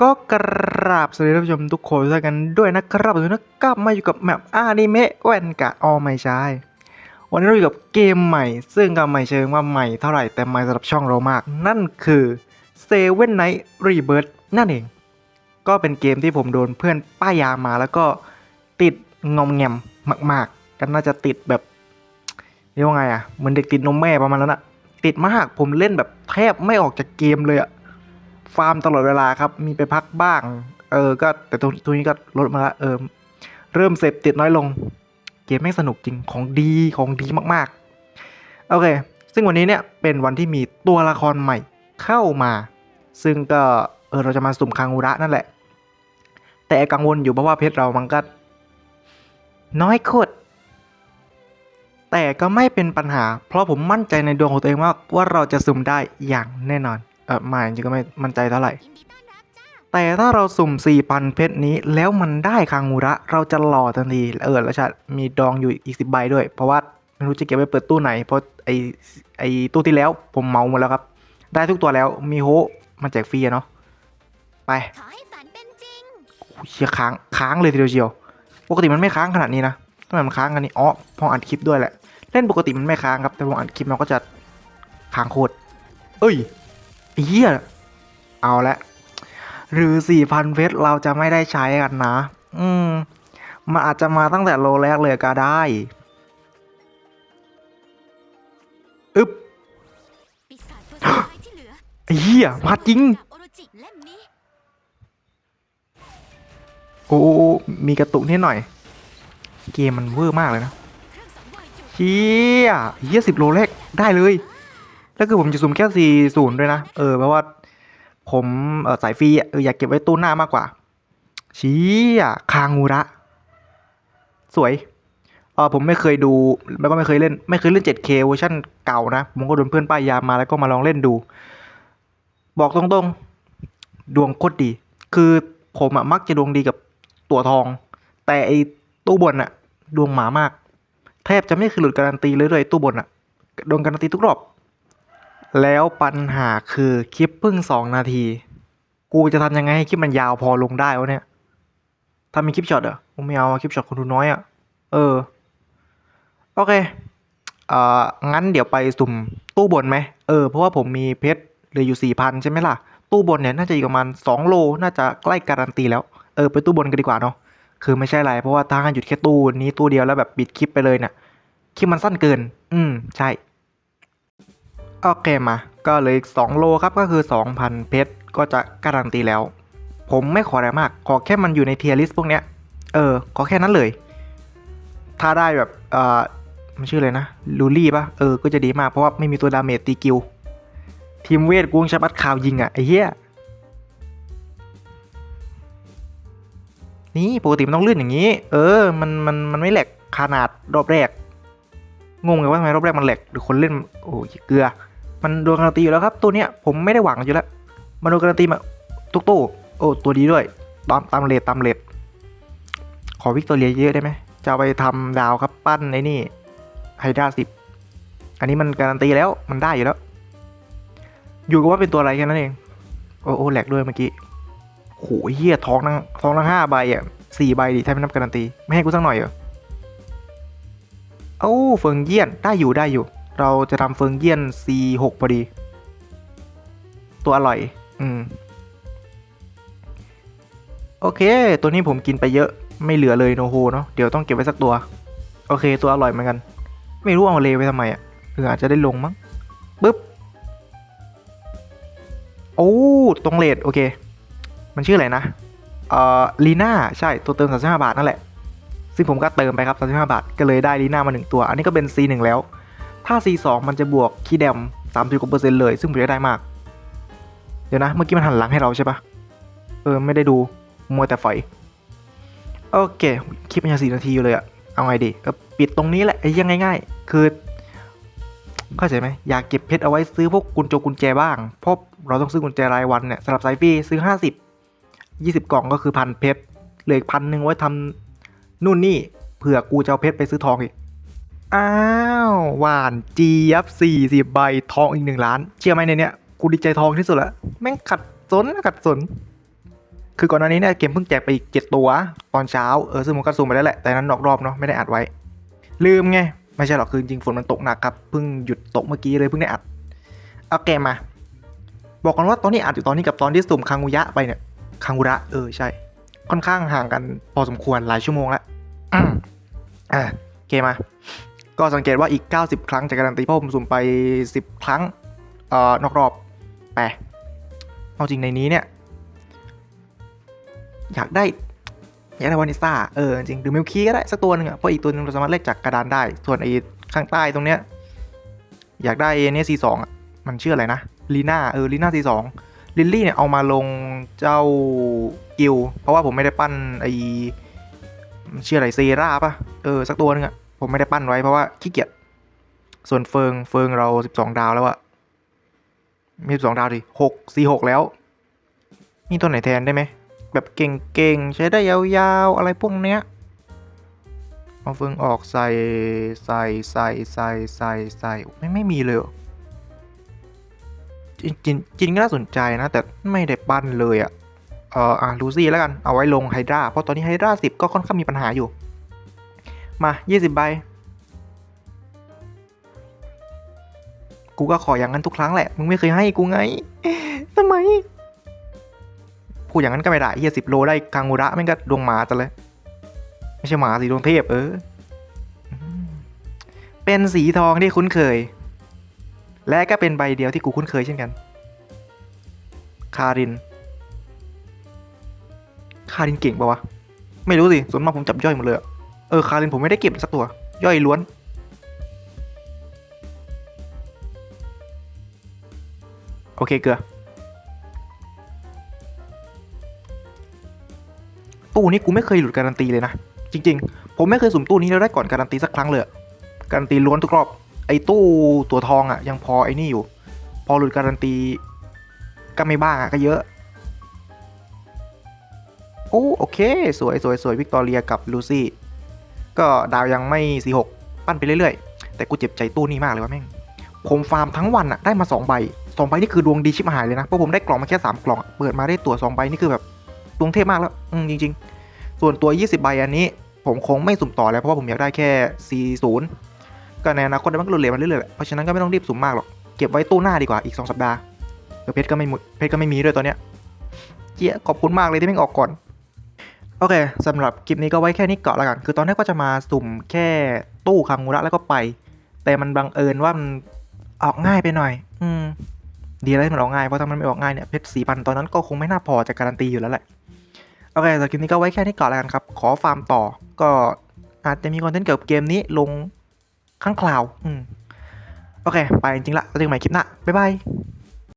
ก็กราบสวัสดีท่านผู้ชมทุกคนด้วยกันด้วยนะครับวันนี้กลับมาอยู่กับแมปอานิเมะแวนการ์ดออไม่ใช่วันนี้เราอยู่กับเกมใหม่ ซึ่งก็ไม่เชิงว่าใหม่เท่าไหร่แต่ใหม่สำหรับช่องเรามาก นั่นคือ Seven Night Rebirth นั่นเอง ก็เป็นเกมที่ผมโดนเพื่อนป้ายยามาแล้วก็ติดงอมแงมมาก ๆ กันน่าจะติดแบบเรียกว่าไงอะเหมือนเด็กติดนมแม่ประมาณนั้นอะติดมากผมเล่นแบบแทบไม่ออกจากเกมเลยอะ ฟาร์มตลอดเวลาครับ มีไปพักบ้าง เออ ก็แต่ตรงตรงนี้ก็ลดมาละเออ เริ่มเสพติดน้อยลง เกมแม่งสนุกจริง ของดีของดีมากๆ โอเค ซึ่งวันนี้เนี่ยเป็นวันที่มีตัวละครใหม่เข้ามา ซึ่งก็เออเราจะมาสุ่มคางูระนั่นแหละ แต่กังวลอยู่เพราะว่าเพชรเรามันก็น้อยโคตรแต่ก็ไม่เป็นปัญหา เพราะผมมั่นใจในดวงของตัวเองว่าว่าเราจะสุ่มได้อย่างแน่นอน ออไมาจริงก็ไม่มั่นใจเท่าไหร่ แต่ถ้าเราสุ่ม4,000เพชรนี้แล้วมันได้คางมูระ เราจะหล่อทันที เออแล้วชามีดองอยู่อีก10ใบด้วย เพราะว่าไม่รู้จะเก็บไว้เปิดตู้ไหน เพราะไอไอตู้ที่แล้วผมเมาหมดแล้วครับ ได้ทุกตัวแล้วมีโฮมาแจกฟรีอะเนาะไปเชียค้างค้างเลยทีเดียวเชียวปกติมันไม่ค้างขนาดนี้นะทำไมมันค้างกันนี่อ๋อพออัดคลิปด้วยแหละ เล่นปกติมันไม่ค้างครับ แต่พออัดคลิปมันก็จะค้างโคตรเอ้ย เหี้ยเอาละ หรือสี่พันเพชรเราจะไม่ได้ใช้กันนะ อืม มันอาจจะมาตั้งแต่โลแรกเลยก็ได้อึ๊บเหลือไอ้เหี้ยมาจริง โอ้มีกระตุกนิดหน่อย เกมมันเวอร์มากเลยนะเครื่องสังเวยจุดเชี่ยเฮียสิบโลแรกได้เลย แล้วคือผมจะสุ่มแค่สี่ศูนย์ด้วยนะ เออเพราะว่าผมเออสายฟรีอะเอออยากเก็บไว้ตู้หน้ามากกว่า ชี่ยคางูระ สวยเออผมไม่เคยดู แล้วก็ไม่เคยเล่น ไม่เคยเล่น 7K เวอร์ชันเก่านะ ผมก็โดนเพื่อนป้ายยามาแล้วก็มาลองเล่นดู บอกตรงๆ ดวงโคตรดี คือผมอะมักจะดวงดีกับตัวทอง แต่ไอตู้บนอะดวงหมามาก แทบจะไม่เคยหลุดการันตีเลยเลยตู้บนอะโดนการันตีทุกรอบ แล้วปัญหาคือคลิปเพิ่งสองนาที กูจะทำยังไงให้คลิปมันยาวพอลงได้วะเนี่ยทำเป็นคลิปช็อตเหรอผมไม่เอาคลิปช็อตคนดูน้อยอะเออ โอเคเอ่องั้นเดี๋ยวไปสุ่มตู้บนไหมเออ เพราะว่าผมมีเพชรเหลืออยู่สี่พันใช่ไหมล่ะ ตู้บนเนี่ยน่าจะอยู่ประมาณสองโล น่าจะใกล้การันตีแล้ว เออ ไปตู้บนกันดีกว่าเนาะ คือไม่ใช่อะไร เพราะว่าถ้าหยุดแค่ตู้นี้ตู้เดียวแล้วแบบปิดคลิปไปเลยเนี่ยคลิปมันสั้นเกิน อืม ใช่ โอเคมา ก็เลยอีก2โลครับก็คือ 2,000 เพชรก็จะการันตีแล้ว ผมไม่ขออะไรมาก ขอแค่มันอยู่ในเทียร์ลิสต์พวกเนี้ย เออ ขอแค่นั้นเลย ถ้าได้แบบเอ่อมันชื่ออะไรนะลูลี่ปะเออ ก็จะดีมากเพราะว่าไม่มีตัวดาเมจตีกิลทีมเวทกวงชับัดข่าวยิงอะ่ะไอ้เหี้ยนี่ปกติมันต้องลื่นอย่างนี้ เออ มันมันมันไม่แหลกขนาดรอบแรกงงเลยว่าทำไมรอบแรกมันแหลกหรือคนเล่นโอ้ยเกลือ มันโดนการันตีอยู่แล้วครับ ตัวเนี้ยผมไม่ได้หวังอยู่แล้ว มันโดนการันตีมาทุกตู้โอ้ตัวดีด้วย ตามตามเลทตามเลทขอวิกตอเรียเยอะได้ไหมจะไปทำดาวครับปั้นไอ้นี่ไฮด้าสิบอันนี้มันการันตีแล้วมันได้อยู่แล้ว อยู่กับว่าเป็นตัวอะไรแค่นั้นเอง โอ้โอ้แหลกด้วยเมื่อกี้โหเฮียท้องทั้งท้องทั้งห้าใบอะสี่ใบดิถ้าไม่นับการันตี ไม่ให้กูสักหน่อยเหรอเอ้าเฟิงเยี่ยนได้อยู่ได้อยู่ เราจะทำเฟิงเยี่ยน C6 พอดี ตัวอร่อย อืม โอเค ตัวนี้ผมกินไปเยอะ ไม่เหลือเลยโนโฮเนาะ เดี๋ยวต้องเก็บไว้สักตัว โอเค ตัวอร่อยเหมือนกัน ไม่รู้เอาเลไว้ทำไมอะเผื่ออาจจะได้ลงมั้งปึ๊บ โอ้ ตรงเลดโอเค มันชื่ออะไรนะ เอ่อ ลีน่า ใช่ ตัวเติม 35 บาทนั่นแหละ ซึ่งผมก็เติมไปครับ 35 บาท ก็เลยได้ลีน่ามา1ตัว อันนี้ก็เป็น C1 แล้ว ถ้า C2 มันจะบวกคีย์แดม30กว่าเปอร์เซ็นต์เลย ซึ่งผมจะได้มาก เดี๋ยวนะ เมื่อกี้มันหันหลังให้เราใช่ปะเออ ไม่ได้ดู มัวแต่ไฟโอเค คลิปมันยังสี่นาทีอยู่เลยอะเอาไงดีก็ปิดตรงนี้แหละยังง่ายๆ คือ เข้าใจไหมอยากเก็บเพชรเอาไว้ซื้อพวกกุญจกุญแจบ้าง เพราะเราต้องซื้อกุญแจรายวันเนี่ยสำหรับสายฟรีซื้อ 50 20 กล่องก็คือพันเพชรเหลืออีกพันหนึ่งไว้ทำนู่นนี่เผื่อกูจะเอาเพชรไปซื้อทองอีก อ้าวหวานเจี๊ยบ40 ใบทองอีกหนึ่งล้าน เชื่อไหมในเนี้ยกูดีใจทองที่สุดละแม่งขัดสนขัดสน คือก่อนหน้านี้เนี่ยเกมเพิ่งแจกไปอีกเจ็ดตัว ตอนเช้าเออซึ่งผมก็ซูมไปแล้วแหละ แต่นั้นนอกรอบเนาะไม่ได้อัดไว้ ลืมไง ไม่ใช่หรอกคือจริงฝนมันตกหนักครับเพิ่งหยุดตกเมื่อกี้เลยเพิ่งได้อัดเอาเกมมา บอกกันว่าตอนนี้อัดอยู่ตอนนี้กับตอนที่สุ่มคังุยะไปเนี่ยคังุระเออใช่ ค่อนข้างห่างกันพอสมควรหลายชั่วโมงแล้วอืมอะเกมมา ก็สังเกตว่าอีก 90 ครั้งจะการันตีเพราะผมสุ่มไป 10 ครั้งเอ่อนอกรอบแปเอาจริงในนี้เนี่ย อยากได้ อยากได้วานิซ่าเออจริงหรือมิลคีก็ได้สักตัวหนึ่งอะเพราะอีกตัวหนึงเราสามารถเลขจากกระดานได้ ส่วนไอ้ข้างใต้ตรงเนี้ยอยากได้เนี่ยซีสองอะมันชื่ออะไรนะลีน่าเออลีน่าซีสองลิลลี่เนี่ยเอามาลงเจ้ากิลเพราะว่าผมไม่ได้ปั้นไอ้มันชื่ออะไรเซราป่ะเออสักตัวหนึงอะ ผมไม่ได้ปั้นไว้เพราะว่าขี้เกียจ ส่วนเฟิงเฟิงเราสิบสองดาวแล้วอะมีสิบสองดาวดิหกสี่หกแล้วมีตัวไหนแทนได้ไหม แบบเก่งๆ ใช้ได้ยาวๆ อะไรพวกเนี้ย เอาเฟืองออกใส่ใส่ใส่ใส่ใส่ใส่ไม่ไม่มีเลยเหรอจริงจริงจริงก็น่าสนใจนะ แต่ไม่ได้ปั้นเลยอะเอออะลูซี่แล้วกัน เอาไว้ลงไฮดราเพราะตอนนี้ไฮดราสิบก็ค่อนข้างมีปัญหาอยู่ มายี่สิบใบ กูก็ขออย่างนั้นทุกครั้งแหละ มึงไม่เคยให้กูไงทำไม พูดอย่างนั้นก็ไม่ได้เฮียสิบโลได้กังอุระแม่งก็ดวงหมาจะเลย ไม่ใช่หมาสิดวงเทพเออ เป็นสีทองที่คุ้นเคย และก็เป็นใบเดียวที่กูคุ้นเคยเช่นกัน คาริน คารินเก่งปะวะ ไม่รู้สิ ส่วนมากผมจับย่อยหมดเลยอะ เออคารินผมไม่ได้เก็บสักตัว ย่อยล้วน โอเคเกลือ ตู้นี้กูไม่เคยหลุดการันตีเลยนะ จริง ๆ ผมไม่เคยสุ่มตู้นี้แล้วได้ก่อนการันตีสักครั้งเลยการันตีล้วนทุกรอบ ไอ้ตู้ตัวทองอะยังพอไอ้นี่อยู่ พอหลุดการันตีก็ไม่บ้างอะก็เยอะโอ้โอเค สวยสวยสวยวิกตอเรียกับลูซี่ ก็ดาวยังไม่สี่หกปั้นไปเรื่อยๆ แต่กูเจ็บใจตู้นี้มากเลยว่าแม่ง ผมฟาร์มทั้งวันอะได้มาสองใบสองใบนี่คือดวงดีชิบหายเลยนะ เพราะผมได้กล่องมาแค่สามกล่อง เปิดมาได้ตัวสองใบนี่คือแบบดวงเทพมากแล้วอืมจริง ๆ ส่วนตัว 20 ใบอันนี้ ผมคงไม่สุ่มต่อแล้วเพราะว่าผมอยากได้แค่ 40 ก็ในอนาคตมันก็หลุดเหรียญมาเรื่อยๆแหละเพราะฉะนั้นก็ไม่ต้องรีบสุ่มมากหรอก เก็บไว้ตู้หน้าดีกว่าอีก 2 สัปดาห์เออเพชรก็ไม่หมดเพชรก็ไม่มีด้วยตอนเนี้ยเจี๊ยขอบคุณมากเลยที่แม่งออกก่อน โอเคสำหรับคลิปนี้ก็ไว้แค่นี้ก่อนละกัน คือตอนนี้ก็จะมาสุ่มแค่ตู้คังมูระแล้วก็ไป แต่มันบังเอิญว่ามันออกง่ายไปหน่อย อืม ดีแล้วที่มันออกง่าย เพราะถ้ามันไม่ออกง่ายเนี่ยเพชรสี่พันตอนนั้นก็คงไม่น่าพอจะการันตีอยู่แล้วแหละ โอเคสำหรับคลิปนี้ก็ไว้แค่นี้ก่อนแล้วกันครับ ขอฟาร์มต่อ ก็อาจจะมีคอนเทนต์เกี่ยวกับเกมนี้ลงข้างคราว อืม โอเค ไปจริงละเจอกันใหม่คลิปหน้า บ๊ายบาย